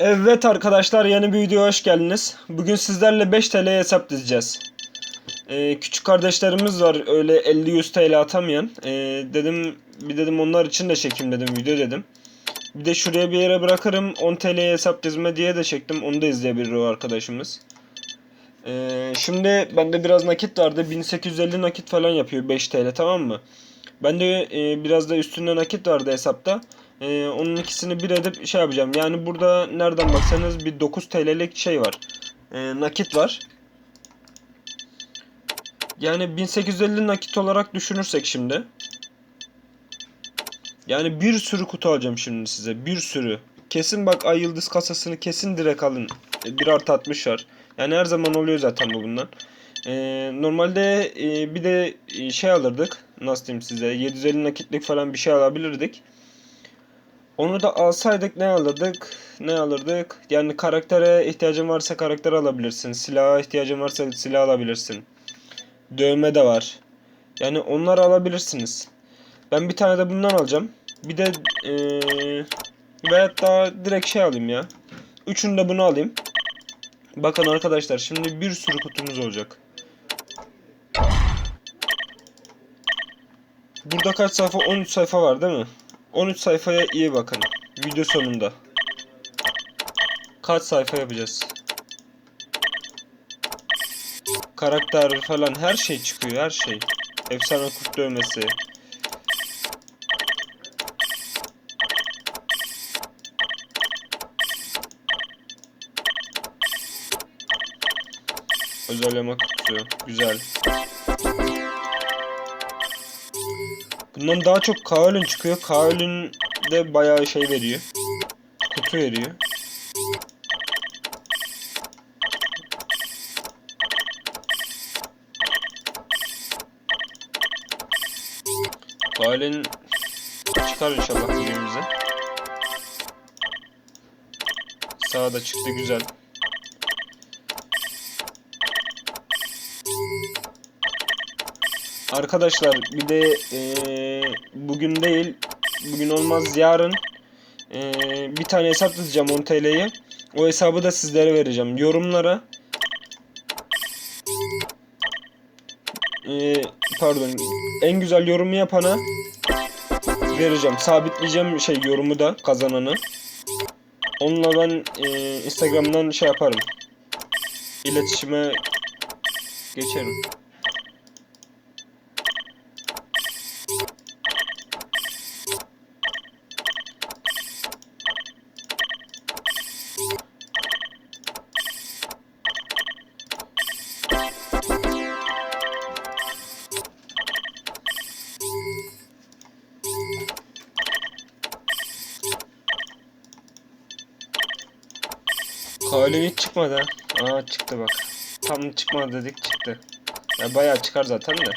Evet arkadaşlar yeni bir videoya hoş geldiniz. Bugün sizlerle 5 TL hesap dizeceğiz. Ee, küçük kardeşlerimiz var öyle 50-100 TL atamayan. Ee, dedim bir dedim onlar için de çekeyim dedim video dedim. Bir de şuraya bir yere bırakırım 10 TL hesap dizme diye de çektim. Onu da izleyebilir o arkadaşımız. Ee, şimdi bende biraz nakit vardı. 1850 nakit falan yapıyor 5 TL tamam mı? Bende e, biraz da üstünde nakit vardı hesapta. Ee, onun ikisini bir edip şey yapacağım. Yani burada nereden baksanız bir 9 TL'lik şey var. Ee, nakit var. Yani 1850 nakit olarak düşünürsek şimdi. Yani bir sürü kutu alacağım şimdi size. Bir sürü. Kesin bak ay yıldız kasasını kesin direkt alın. E, Bir artı 60 var. Yani her zaman oluyor zaten bu bundan. Ee, normalde e, bir de e, şey alırdık. Nasıl diyeyim size? 750 nakitlik falan bir şey alabilirdik. Onu da alsaydık ne alırdık? Ne alırdık? Yani karaktere ihtiyacın varsa karakter alabilirsin. Silaha ihtiyacın varsa silah alabilirsin. Dövme de var. Yani onları alabilirsiniz. Ben bir tane de bundan alacağım. Bir de eee veyahut da direkt şey alayım ya. Üçünü de bunu alayım. Bakın arkadaşlar şimdi bir sürü kutumuz olacak. Burada kaç sayfa? 13 sayfa var değil mi? 13 sayfaya iyi bakın. Video sonunda. Kaç sayfa yapacağız? Karakter falan her şey çıkıyor her şey. Efsane kurt dövmesi. Özelleme kutusu. Güzel. Bundan daha çok Kaolin çıkıyor. Kaolin de bayağı şey veriyor. Kutu veriyor. Kaolin çıkar inşallah bize. Sağda çıktı güzel. Arkadaşlar bir de eee, bugün değil bugün olmaz yarın eee, bir tane hesap tutacağım 10 TL'ye. O hesabı da sizlere vereceğim. Yorumlara eee, pardon en güzel yorumu yapana vereceğim. Sabitleyeceğim şey yorumu da kazananı. Onunla ben eee, Instagram'dan şey yaparım. İletişime geçerim. Kaolin hiç çıkmadı ha. Aa çıktı bak. Tam çıkmadı dedik çıktı. Ya bayağı çıkar zaten de.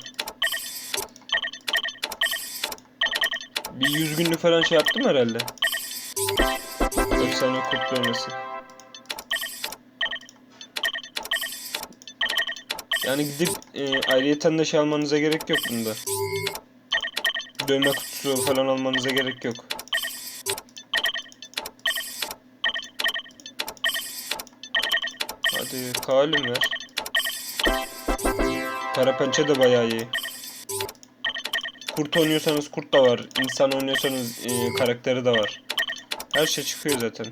Bir 100 günlük falan şey yaptım herhalde. Efsane kurt dövmesi. Yani gidip e, ayrıyeten de şey almanıza gerek yok bunda. Dövme kutusu falan almanıza gerek yok. Hadi kalim ver. Kara pençe de bayağı iyi. Kurt oynuyorsanız kurt da var. İnsan oynuyorsanız e, karakteri de var. Her şey çıkıyor zaten.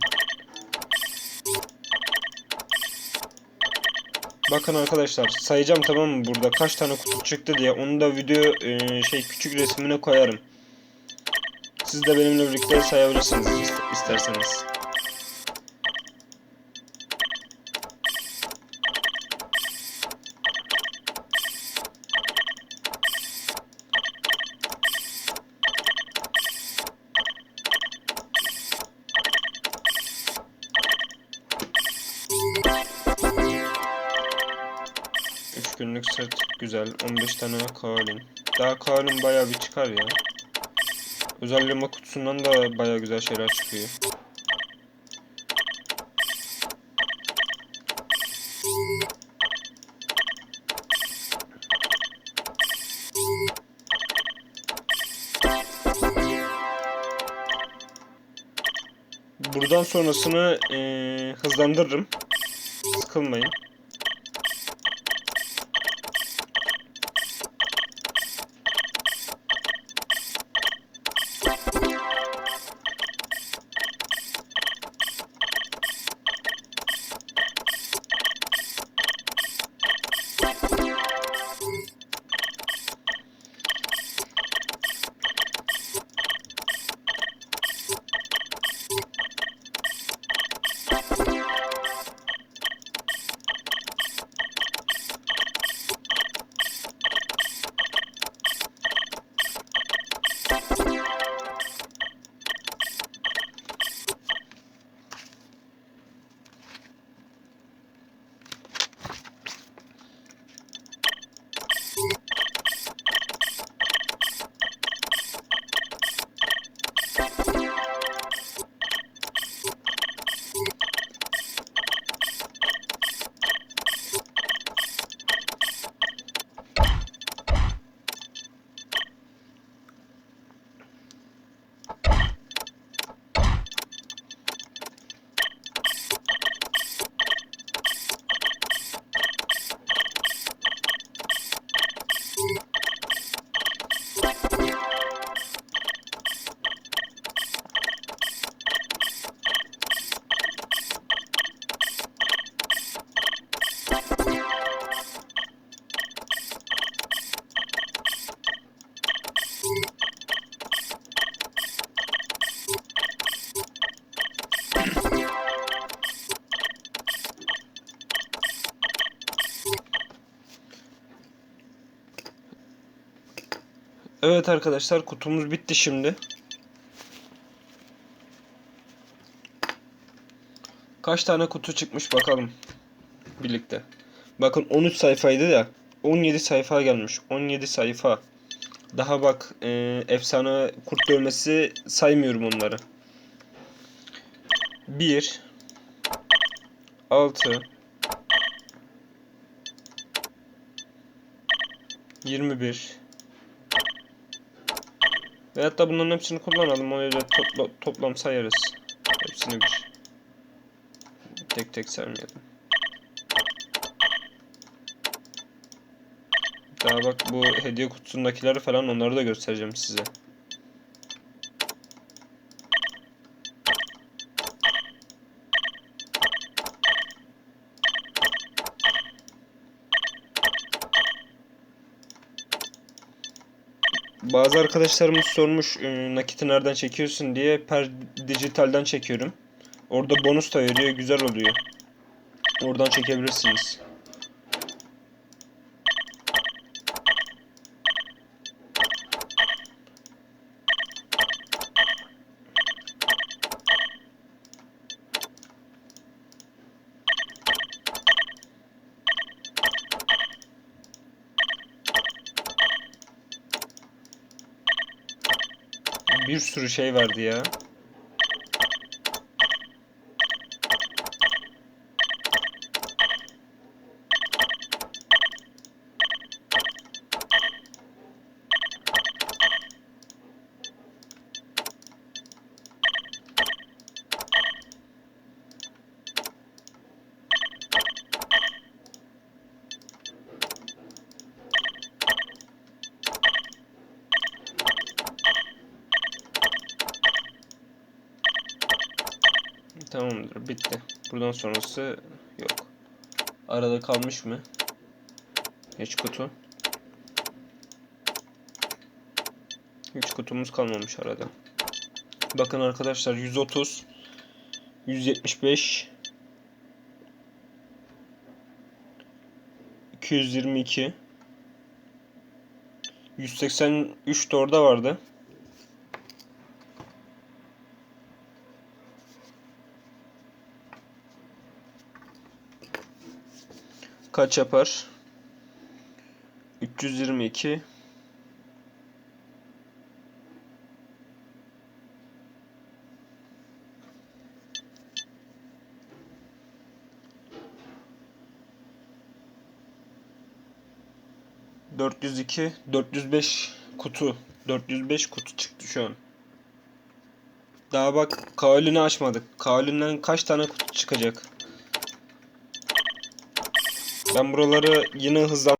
Bakın arkadaşlar sayacağım tamam mı burada kaç tane kutu çıktı diye onu da video e, şey küçük resmine koyarım. Siz de benimle birlikte sayabilirsiniz ist- isterseniz. Güzel. 15 tane Kaolin. Daha Kaolin bayağı bir çıkar ya. Özelleme kutusundan da bayağı güzel şeyler çıkıyor. buradan sonrasını eee, hızlandırırım. Sıkılmayın. Evet arkadaşlar kutumuz bitti şimdi. Kaç tane kutu çıkmış bakalım. Birlikte. Bakın 13 sayfaydı ya. 17 sayfa gelmiş. 17 sayfa. Daha bak e, efsane kurt dövmesi saymıyorum onları. 1 6 21 Veyahut da bunların hepsini kullanalım. Öyle topla, toplam sayarız. Hepsini bir. Tek tek saymayalım. Daha bak bu hediye kutusundakileri falan onları da göstereceğim size. Bazı arkadaşlarımız sormuş e, nakiti nereden çekiyorsun diye per dijitalden çekiyorum. Orada bonus da veriyor güzel oluyor. Oradan çekebilirsiniz. Bir sürü şey vardı ya. Bitti. Buradan sonrası yok. Arada kalmış mı? Hiç kutu. Hiç kutumuz kalmamış arada. Bakın arkadaşlar 130 175 222 183 de orada vardı. Kaç yapar? 322 402 405 kutu 405 kutu çıktı şu an. Daha bak Kaolini açmadık. Kaolinden kaç tane kutu çıkacak? Ben buraları yine hızlan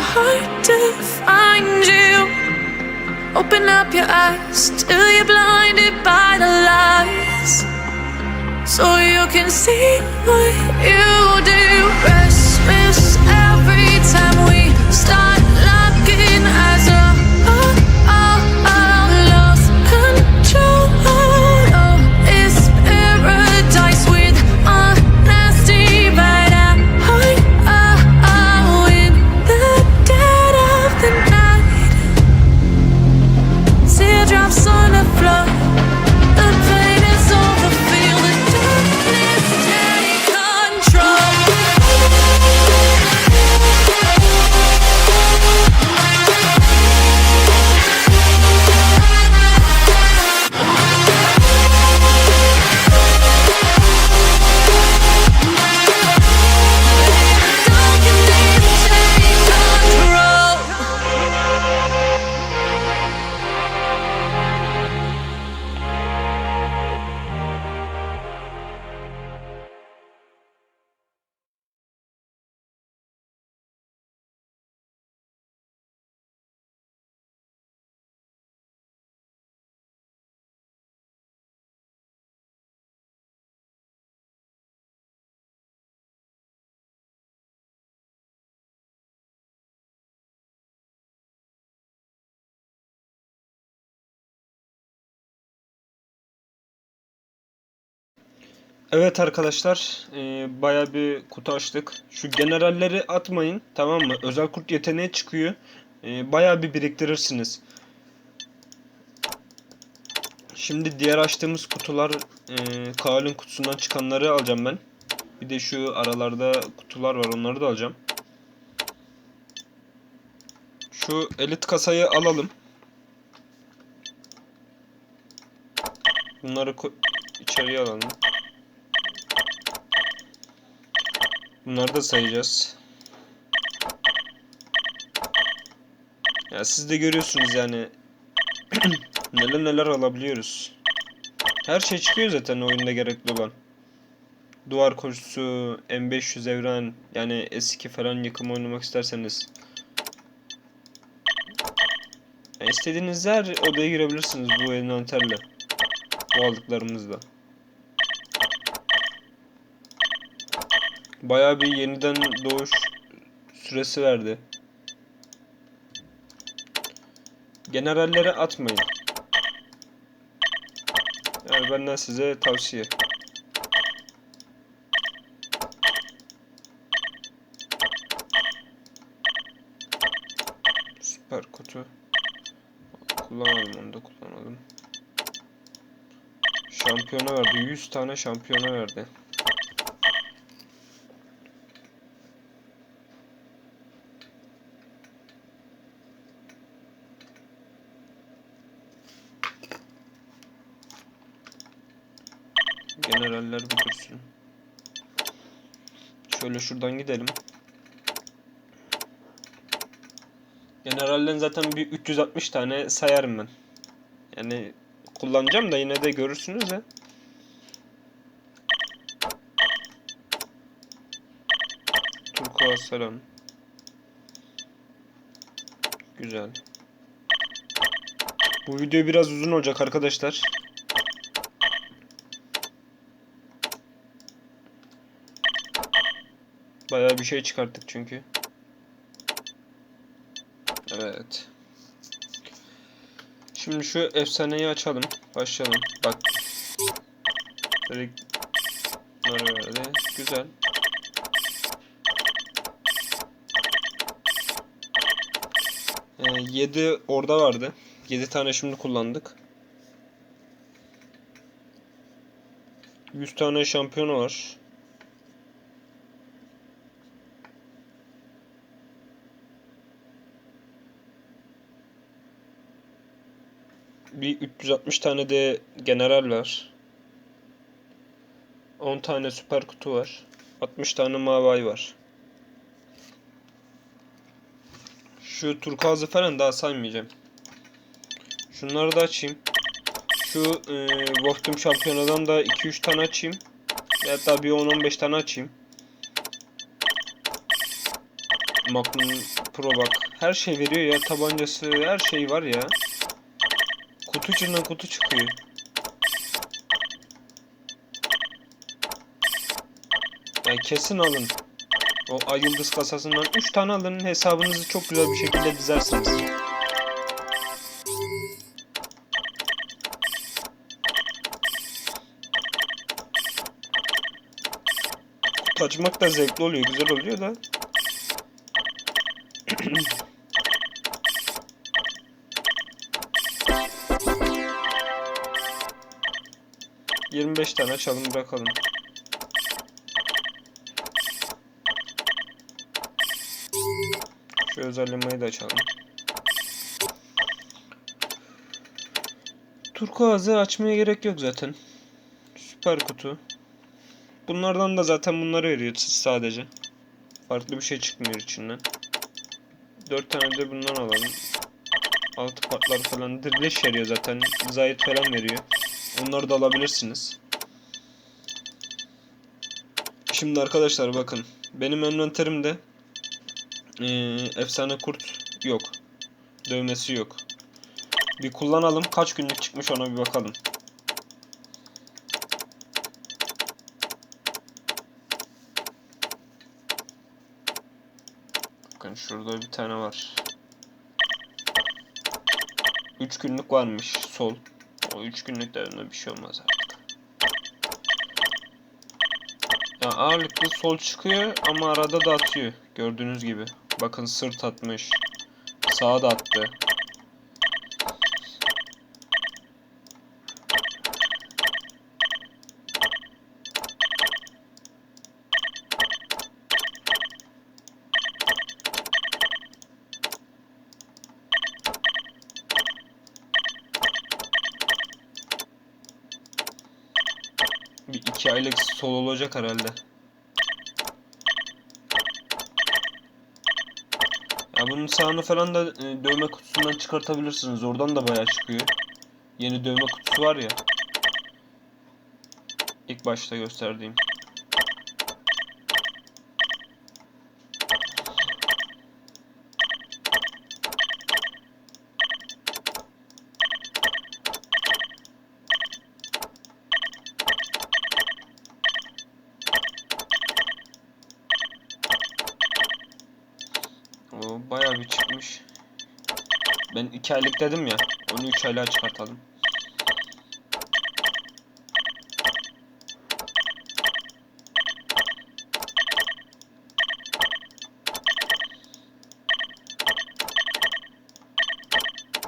Heart to find you. Open up your eyes till you're blinded by the lies. So you can see what you do. Restless Evet arkadaşlar, e, baya bir kutu açtık. Şu generalleri atmayın, tamam mı? Özel kurt yeteneği çıkıyor. E, baya bir biriktirirsiniz. Şimdi diğer açtığımız kutular, e, Kaol'ün kutusundan çıkanları alacağım ben. Bir de şu aralarda kutular var, onları da alacağım. Şu elit kasayı alalım. Bunları içeriye alalım. Bunları da sayacağız. Ya siz de görüyorsunuz yani neler neler alabiliyoruz. Her şey çıkıyor zaten oyunda gerekli olan. Duvar koşusu, M500 evren, yani S2 falan yıkım oynamak isterseniz. Yani istediğiniz her odaya girebilirsiniz bu envanterle. Bu aldıklarımızla. Bayağı bir yeniden doğuş süresi verdi. Generallere atmayın. Yani benden size tavsiye. Süper kutu. Kullanalım onu da kullanalım. Şampiyona verdi. 100 tane şampiyona verdi. Generaller bir dursun. Şöyle şuradan gidelim. Generalden zaten bir 360 tane sayarım ben. Yani kullanacağım da yine de görürsünüz ya. Turkuaz selam. Güzel. Bu video biraz uzun olacak arkadaşlar. Bayağı bir şey çıkarttık çünkü. Evet. Şimdi şu efsaneyi açalım. Başlayalım. Bak. Verdi. Güzel. Ee, 7 orada vardı. 7 tane şimdi kullandık. 100 tane şampiyonu var. Bir 360 tane de general var. 10 tane süper kutu var. 60 tane mavi ay var. Şu turkuazı falan daha saymayacağım. Şunları da açayım. Şu e, Wolfteam şampiyonadan da 2-3 tane açayım. Hatta bir 10-15 tane açayım. Magnum Pro bak. Her şey veriyor ya. Tabancası her şey var ya. Kutu içinden kutu çıkıyor. Ya kesin alın. O ay yıldız kasasından 3 tane alın hesabınızı çok güzel bir şekilde dizersiniz. Kutu açmak da zevkli oluyor, güzel oluyor da. Yirmi beş tane açalım bırakalım. Şu özellemeyi de açalım. Turkuaz'ı açmaya gerek yok zaten. Süper kutu. Bunlardan da zaten bunları veriyor sadece. Farklı bir şey çıkmıyor içinden. 4 tane de bundan alalım. Altı patlar falan. Dirleş veriyor zaten. Zayit falan veriyor. Onları da alabilirsiniz. Şimdi arkadaşlar bakın. Benim envanterimde ee, efsane kurt yok. Dövmesi yok. Bir kullanalım. Kaç günlük çıkmış ona bir bakalım. Bakın şurada bir tane var. 3 günlük varmış sol. O 3 günlük de önüne bir şey olmaz artık. Ya ağırlıklı sol çıkıyor ama arada da atıyor. Gördüğünüz gibi. Bakın sırt atmış. Sağa da attı. İki aylık sol olacak herhalde. Ya bunun sağını falan da e, dövme kutusundan çıkartabilirsiniz. Oradan da bayağı çıkıyor. Yeni dövme kutusu var ya. İlk başta gösterdiğim. O çıkmış. Ben 2 aylık dedim ya. Onu 3 aylığa çıkartalım.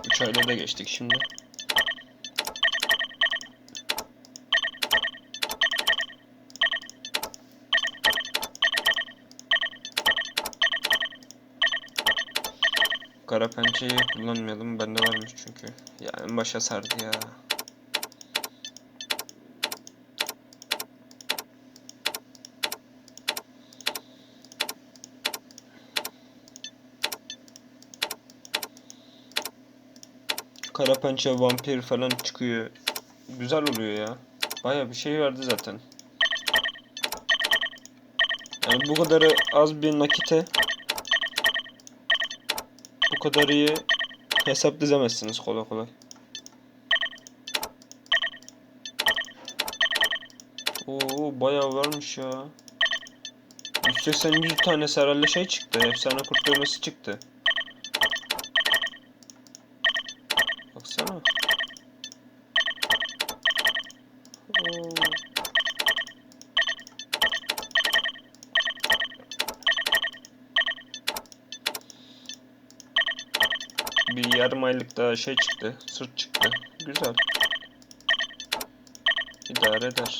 Üç aylığa da geçtik şimdi. Kara pençeyi kullanmayalım. Bende varmış çünkü. Ya en başa sardı ya. Kara pençe vampir falan çıkıyor. Güzel oluyor ya. Baya bir şey verdi zaten. Yani bu kadar az bir nakite kadar iyi hesap dizemezsiniz kolay kolay. Oo bayağı varmış ya. 180 100 tane herhalde şey çıktı. Efsane kurt dövmesi çıktı. Baksana. Oo. Bir yarım aylık daha şey çıktı. Sırt çıktı. Güzel. İdare eder.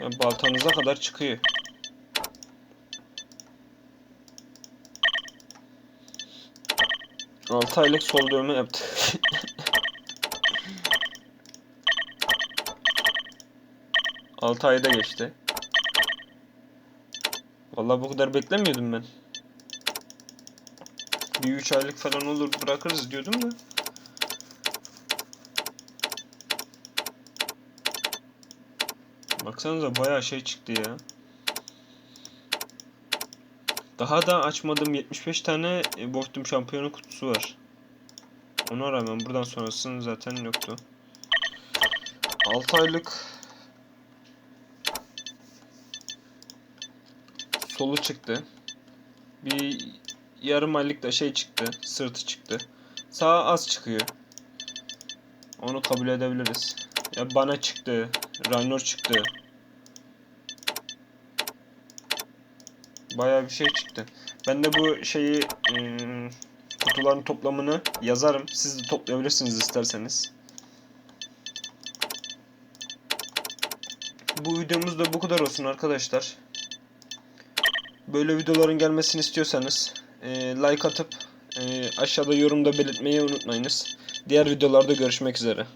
Yani baltanıza kadar çıkıyor. Altı aylık sol dövme yaptı. Altı ayda geçti. Vallahi bu kadar beklemiyordum ben. Bir üç aylık falan olur bırakırız diyordum da. Baksanıza bayağı şey çıktı ya. Daha da açmadığım 75 tane e, Bortum şampiyonu kutusu var. Ona rağmen buradan sonrasının zaten yoktu. 6 aylık solu çıktı. Bir yarım aylık da şey çıktı. Sırtı çıktı. Sağ az çıkıyor. Onu kabul edebiliriz. Ya bana çıktı. Raynor çıktı. Bayağı bir şey çıktı. Ben de bu şeyi ım, kutuların toplamını yazarım. Siz de toplayabilirsiniz isterseniz. Bu videomuz da bu kadar olsun arkadaşlar. Böyle videoların gelmesini istiyorsanız e, like atıp e, aşağıda yorumda belirtmeyi unutmayınız. Diğer videolarda görüşmek üzere.